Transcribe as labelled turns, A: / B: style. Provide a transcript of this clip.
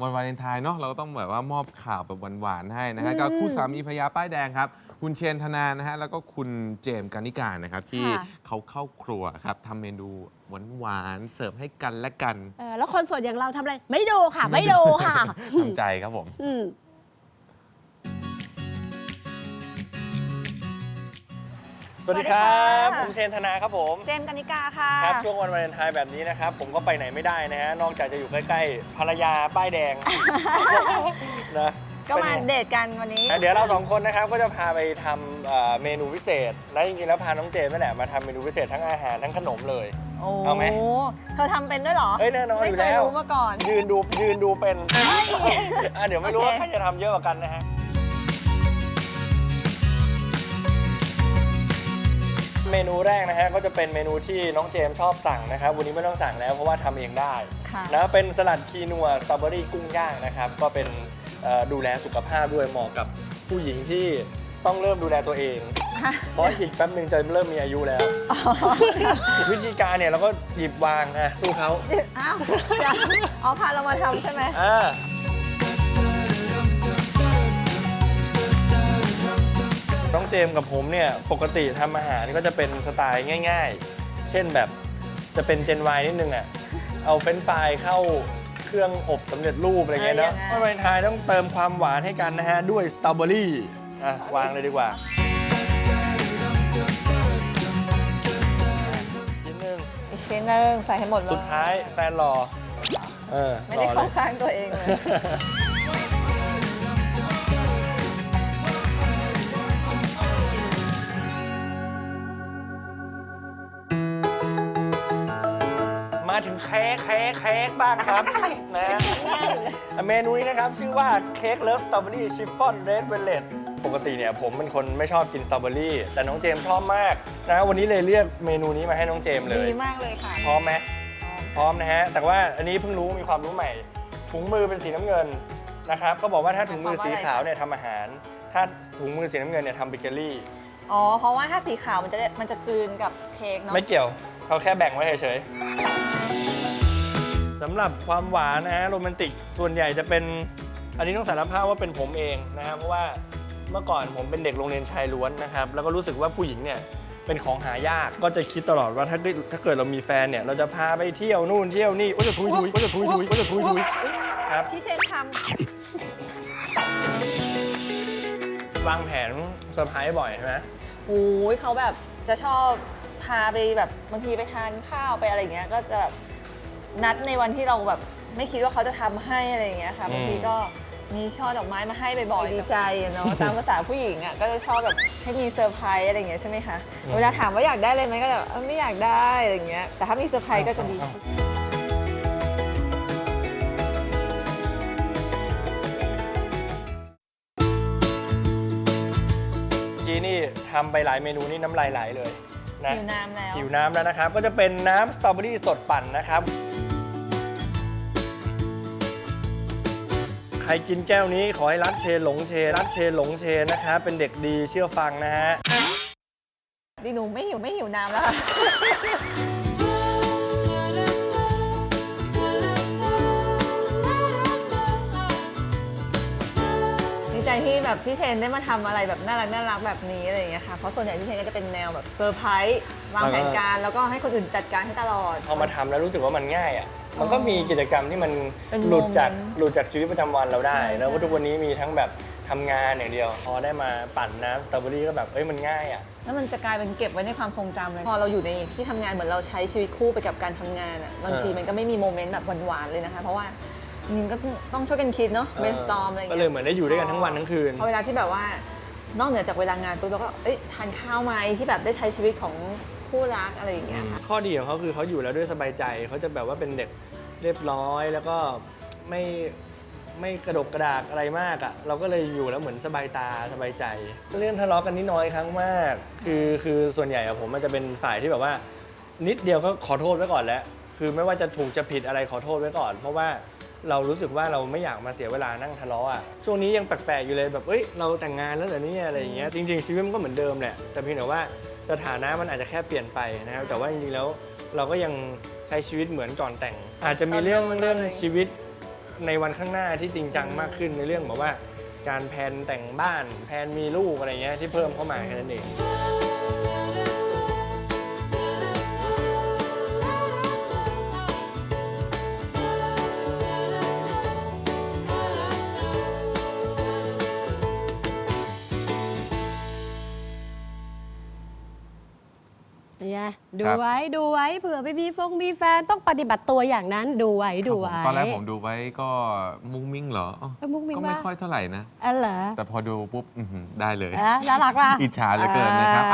A: วันวาเลนไทน์เนาะเราก็ต้องแบบว่ามอบข่าวแบบหวานๆให้นะฮะ
B: อืม
A: กับคู่สามีภรรยาป้ายแดงครับ คุณเชนธนานะฮะแล้วก็คุณเจมส์กานิการนะครับที่
B: ค่ะ
A: เขาเข้าครัวครับทำเมนูหวานๆเสิร์ฟให้กันและกัน
B: เออแล้วคนส่วนอย่างเราทำอะไร ไม่ดูค่ะ ไม่ดูค่ะ
A: ทำใจครับผม
B: อืม
C: สวัสดีครับ
D: สวัสดีค่ะ
C: ผมเชนธนาครับผม
D: เจมส์กนิกาค่ะ
C: ครับช่วงวันวาเลนไทน์แบบนี้นะครับ ผมก็ไปไหนไม่ได้นะฮะนอกจากจะอยู่ใกล้ๆภรรยาป้ายแดง นะ
D: ก็มา
C: เป็นไง
D: เดทกันวันนี้
C: เดี๋ยวเราสองคนนะครับก็จะพาไปทำเอ่อเมนูพิเศษ และจริงๆแล้วพาน้องเจมส์นั่นแหละมาทำเมนูพิเศษทั้งอาหารทั้งขนมเลย
D: โอ้
C: เอาไหม
D: เธอทำเป็นด้วยเหรอ
C: เอ้ยแน่นอน
D: ไม่
C: อยู่
D: เคย
C: แล้ว
D: รู้มาก่อน
C: ยืนดูยืนดูเป็นอะเดี๋ยวไม่รู้
D: โอ
C: ว่า
D: เค
C: ใครจะทำเยอะกว่ากันนะฮะ เมนูแรกนะฮะก็จะเป็นเมนูที่น้องเจมส์ชอบสั่งนะครับ วันนี้ไม่ต้องสั่งแล้วเพราะว่าทำเองได้
D: ค่ะ
C: นะเป็นสลัดคีนัวสตรอเบอรี่กุ้งย่างนะครับ ก็เป็นเอ่อดูแลสุขภาพด้วยเหมาะกับผู้หญิงที่ต้องเริ่มดูแลตัวเอง เพราะอีกแป๊บหนึ่งจะเริ่มมีอายุแล้ว วิธีการเนี่ยเราก็หยิบวางนะสู้เขา
D: อ้าวเดี๋ยวอ๋อพาเรามาทำใช่ไหม
C: อ่า น้องเจมส์กับผมเนี่ยปกติทำอาหารก็จะเป็นสไตล์ง่าย ๆ เช่นแบบจะเป็นเจนวายนิดนึงอะ เอาเฟรนช์ฟรายเข้าเครื่องอบสำเร็จรูปอะไรเงี้ยเนาะวันวาเลนไทน์ต้องเติมความหวานให้กันนะฮะ ด้วยสตรอเบอรี่อะวางเลยดีกว่า ชิ้นหนึ่ง
D: อีกชิ้นหนึงใส่ให้หมดเลย
C: สุดท้ายแฟนรอเออ
D: ไม่ได้
C: รอล
D: เข้าย ข้างตัวเองเลย
C: มาถึงเค้กเค้กเค้กบ้างครับนะเมนูนี้นะครับชื่อว่าเค้กเลิฟสตรอเบอรี่ชิฟฟ่อนเรดเวลเลตปกติเนี่ยผมเป็นคนไม่ชอบกินสตรอเบอรี่ แต่น้องเจมส์ชอบมากนะวันนี้เลยเรียกเมนูนี้มาให้น้องเจมส์เลย
D: ดีมากเลยค่ะ
C: พร้อมไหมพร้อมนะฮะแต่ว่าอันนี้เพิ่งรู้มีความรู้ใหม่ ถุงมือเป็นสีน้ำเงินนะครับเขาบอกว่าถ้าถุงมือสีขาวเนี่ยทำอาหาร ถ้าถุงมือสีน้ำเงินเนี่ยทำเบเกอรี่
D: อ๋อ เพราะว่าถ้าสีขาวมันจะมันจะกลืนกับเค้กเนาะ
C: ไม่เกี่ยว เขาแค่แบ่งไว้เฉยๆสำหรับความหวานนะฮะโรแมนติกส่วนใหญ่จะเป็นอันนี้ต้องสารภาพว่าเป็นผมเองนะครับเพราะว่าเมื่อก่อนผมเป็นเด็กโรงเรียนชายล้วนนะครับแล้วก็รู้สึกว่าผู้หญิงเนี่ยเป็นของหายากก็จะคิดตลอดว่าถ้าเกิดถ้าเกิดเรามีแฟนเนี่ยเราจะพาไปเที่ยวนู่นเที่ยวนี่โอ้ยจะทุยทุยโอ้ยจะทุยทุยโอ้ยจะทุยทุยครับ
D: ที่เชนท
C: วางแผนเซอร์ไพรส์บ่อยใช่ไหมำ
D: โอ้ยเขาแบบจะชอบพาไปแบบบางทีไปทานข้าวไปอะไรอย่างเงี้ยก็จะแบบ นัดในวันที่เราแบบไม่คิดว่าเขาจะทำให้อะไรอย่างเงี้ยค่ะบางทีก็มีช่อดอกไม้มาให้บ่อยๆดีใจอะเนาะ ตามภาษาผู้หญิงอะก็จะชอบแบบให้มีเซอร์ไพรส์อะไรอย่างเงี้ยใช่ไหมคะเวลาถามว่าอยากได้เลยไหมก็แบบเออไม่อยากได้อะไรอย่างเงี้ยแต่ถ้ามีเซอร์ไพรส์ก็จะดี
C: เมื่อกี้นี่ทำไปหลายเมนูนี่น้ำลายไหลเลยนะ
D: หิวน้ำแล้ว
C: หิวน้ำแล้วนะครับ ก็จะเป็นน้ำสตรอเบอรี่สดปั่นนะครับ ครกินแก้วนี้ขอให้รักเชนหลงเชนรักเชนหลงเชนนะครับเป็นเด็กดีเชื่อฟังนะฮะ
D: ดีหนูไม่หิวไม่หิวน้ำแล้วค่ะ ที่แบบพี่เชนได้มาทำอะไรแบบน่ารักน่ารักแบบนี้อะไรอย่างเงี้ยค่ะเพราะส่วนใหญ่พี่เชนก็จะเป็นแนวแบบเซอร์ไพรส์วางแผนการแล้วก็ให้คนอื่นจัดการให้ตลอด
C: พอมาทำแล้วรู้สึกว่ามันง่ายอะ มันก็มีกิจกรรมที่มัน
D: เป็น
C: หลุดจาก
D: โมเมนต์
C: หลุดจากชีวิตประจำวันเราได้
D: ใช่
C: แล้วก็
D: ใช่
C: ทุกวันนี้มีทั้งแบบทำงานอย่างเดียว พอได้มาปั่นน้ำสตรอเบอรี่ก็แบบเอ้ยมันง่ายอะ
D: แล้วมันจะกลายเป็นเก็บไว้ในความทรงจำเลย พอเราอยู่ในที่ทำงานเหมือนเราใช้ชีวิตคู่ไปกับการทำงานอะบางที
C: เออ
D: มันก็ไม่มีโมเมนต์แบบหวานๆเลยนะคะ เพราะว่า นิมก็ต้องช่วยกันคิดเนาะ brainstorm อะไรอย่าง
C: ก็
D: เงี้ย
C: เลยเหมือนได้อยู่ด้วยกันทั้งวันทั้งคืน
D: พอเวลาที่แบบว่านอกเหนือจากเวลางานปุ๊บเราก็เอ้ยทานข้าวไหมที่แบบได้ใช้ชีวิตของคู่รักอะไรอย่างเงี้ยค่ะ
C: ข้อดีของเขาคือเขาอยู่แล้วด้วยสบายใจ เขาจะแบบว่าเป็นเด็กเรียบร้อย แล้วก็ไม่ไม่กระดกกระดากอะไรมากอะ่ะ เราก็เลยอยู่แล้วเหมือนสบายตาสบายใจ เรื่องทะเลาะกันนิดน้อยครั้งมาก คือคือส่วนใหญ่อะผมมันจะเป็นฝ่ายที่แบบว่า นิดเดียวก็ขอโทษไว้ก่อนแล้ว คือไม่ว่าจะถูกจะผิดอะไรขอโทษไว้ก่อน เพราะว่า เรารู้สึกว่าเราไม่อยากมาเสียเวลานั่งทะเลาะอะช่วงนี้ยังแปลกๆอยู่เลยแบบเอ้ยเราแต่งงานแล้วเหรอเนี่ยอะไรอย่างเงี้ยจริง ๆชีวิตมันก็เหมือนเดิมแหละแต่เพียงแต่ว่าสถานะมันอาจจะแค่เปลี่ยนไปนะครับแต่ว่าจริงๆแล้วเราก็ยังใช้ชีวิตเหมือนก่อนแต่ง อาจจะมีเรื่องเรื่องชีวิตในวันข้างหน้าที่จริงจังมากขึ้นในเรื่องแบบว่า การแพลนแต่งบ้านแพลนมีลูกอะไรเงี้ยที่เพิ่มเข้ามาแค่นั้นเอง
B: ดู
A: ครับ
B: ไว้ดูไว้เผื่อไปมีฟงมีแฟนต้องปฏิบัติตัวอย่างนั้นดูไว้ดู
A: ครับผม
B: ไว้
A: ตอนแรกผมดูไว้ก็มุ้งมิ้งเหรออ๋อ
B: เออมุ้งมิ้ง
A: ก็ไม่
B: ปะ
A: ค่อยเท่าไหร่นะ
B: อ๋อเหรอ
A: แต่พอดูปุ๊บอื้อหือได้เลย
B: เออน่ารักป่ะ
A: อิจฉาเหลือเกินนะครับ